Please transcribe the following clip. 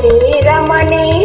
ஸ்ரீரமணே.